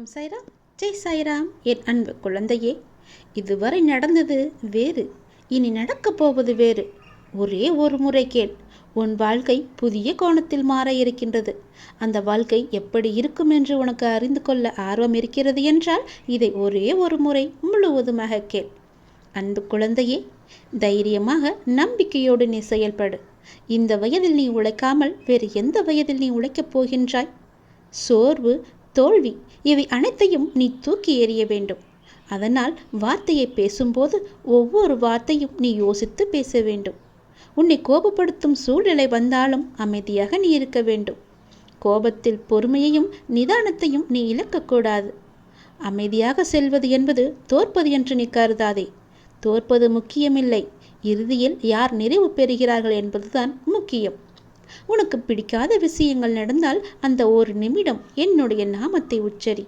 ஓம் சாய்ராம் ஜெய் சாய்ராம் என் அன்பு குழந்தையே. இதுவரை நடந்தது வேறு. இனி நடக்கப் போவது வேறு. ஒரே ஒரு முறை கேள். உன் வாழ்க்கை புதிய கோணத்தில் மாற இருக்கின்றது. அந்த வாழ்க்கை எப்படி இருக்கும் என்று உனக்கு அறிந்து கொள்ள ஆர்வம் இருக்கிறது என்றால் இதை ஒரே ஒரு முறை முழுவதுமாக கேள். அன்பு குழந்தையே தைரியமாக நம்பிக்கையோடு நீ செயல்படு. இந்த வயதில் நீ உழைக்காமல் வேறு எந்த வயதில் நீ உழைக்கப் போகின்றாய்? சோர்வு தோல்வி. இவை அனைத்தையும் நீ தூக்கி எறிய வேண்டும். அதனால் வார்த்தையை பேசும்போது ஒவ்வொரு வார்த்தையும் நீ யோசித்து பேச வேண்டும். உன்னை கோபப்படுத்தும் சூழ்நிலை வந்தாலும் அமைதியாக நீ இருக்க வேண்டும். கோபத்தில் பொறுமையையும் நிதானத்தையும் நீ இழக்கக்கூடாது அமைதியாக செல்வது என்பது தோற்பது என்று நீ கருதாதே. தோற்பது முக்கியமில்லை. இறுதியில் யார் நிறைவு பெறுகிறார்கள் என்பதுதான் முக்கியம். உனக்கு பிடிக்காத விஷயங்கள் நடந்தால் அந்த ஒரு நிமிடம் என்னுடைய நாமத்தை உச்சரி.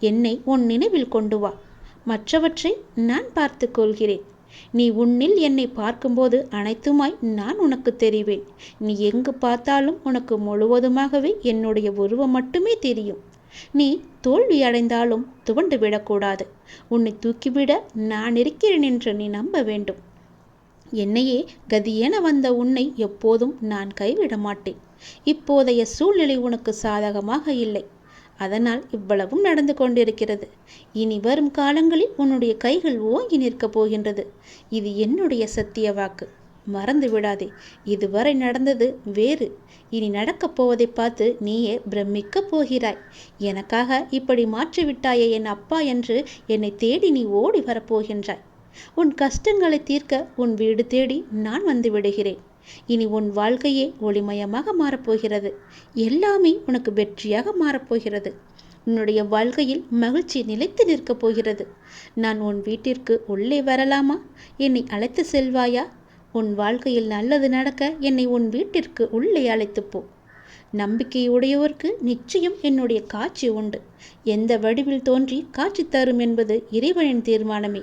என்னை உன் நினைவில் கொண்டு வா. மற்றவற்றை நான் பார்த்து கொள்கிறேன். நீ உன்னில் என்னை பார்க்கும்போது அனைத்துமாய் நான் உனக்கு தெரிவேன். நீ எங்கு பார்த்தாலும் உனக்கு முழுவதுமாகவே என்னுடைய உருவம் மட்டுமே தெரியும். நீ தோல்வி அடைந்தாலும் துவண்டு விடக்கூடாது. உன்னை தூக்கிவிட நான் இருக்கிறேன் என்று நீ நம்ப வேண்டும். என்னையே கதியென வந்த உன்னை எப்போதும் நான் கைவிட மாட்டேன் இப்போதைய சூழ்நிலை உனக்கு சாதகமாக இல்லை. அதனால் இவ்வளவும் நடந்து கொண்டிருக்கிறது. இனி வரும் காலங்களில் உன்னுடைய கைகள் ஓங்கி நிற்கப் போகின்றது. இது என்னுடைய சத்திய வாக்கு. மறந்து விடாதே. இதுவரை நடந்தது வேறு. இனி நடக்கப் போவதை பார்த்து நீயே பிரமிக்கப் போகிறாய். எனக்காக இப்படி மாற்றிவிட்டாயே என் அப்பா என்று என்னை தேடி நீ ஓடி வரப்போகின்றாய் உன் கஷ்டங்களை தீர்க்க உன் வீடு தேடி நான் வந்து விடுகிறேன். இனி உன் வாழ்க்கையே ஒளிமயமாக மாறப்போகிறது. எல்லாமே உனக்கு வெற்றியாக மாறப்போகிறது. உன்னுடைய வாழ்க்கையில் மகிழ்ச்சி நிலைத்து நிற்கப் போகிறது. நான் உன் வீட்டிற்கு உள்ளே வரலாமா? என்னை அழைத்து செல்வாயா? உன் வாழ்க்கையில் நல்லது நடக்க என்னை உன் வீட்டிற்கு உள்ளே அழைத்து போ. நம்பிக்கையுடையோருக்கு நிச்சயம் என்னுடைய காட்சி உண்டு. எந்த வடிவில் தோன்றி காட்சி தரும் என்பது இறைவனின் தீர்மானமே.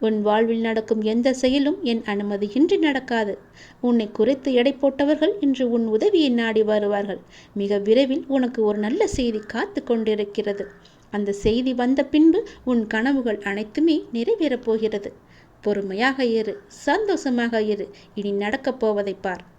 உன் வாழ்வில் நடக்கும் எந்த செயலும் என் அனுமதியின்றி நடக்காது. உன்னை குறைத்து எடை போட்டவர்கள் இன்று உன் உதவியை நாடி வருவார்கள். மிக விரைவில் உனக்கு ஒரு நல்ல செய்தி காத்து கொண்டிருக்கிறது. அந்த செய்தி வந்த பின்பு உன் கனவுகள் அனைத்துமே நிறைவேறப் போகிறது. பொறுமையாக இரு சந்தோஷமாக இரு. இனி நடக்கப் போவதை பார்.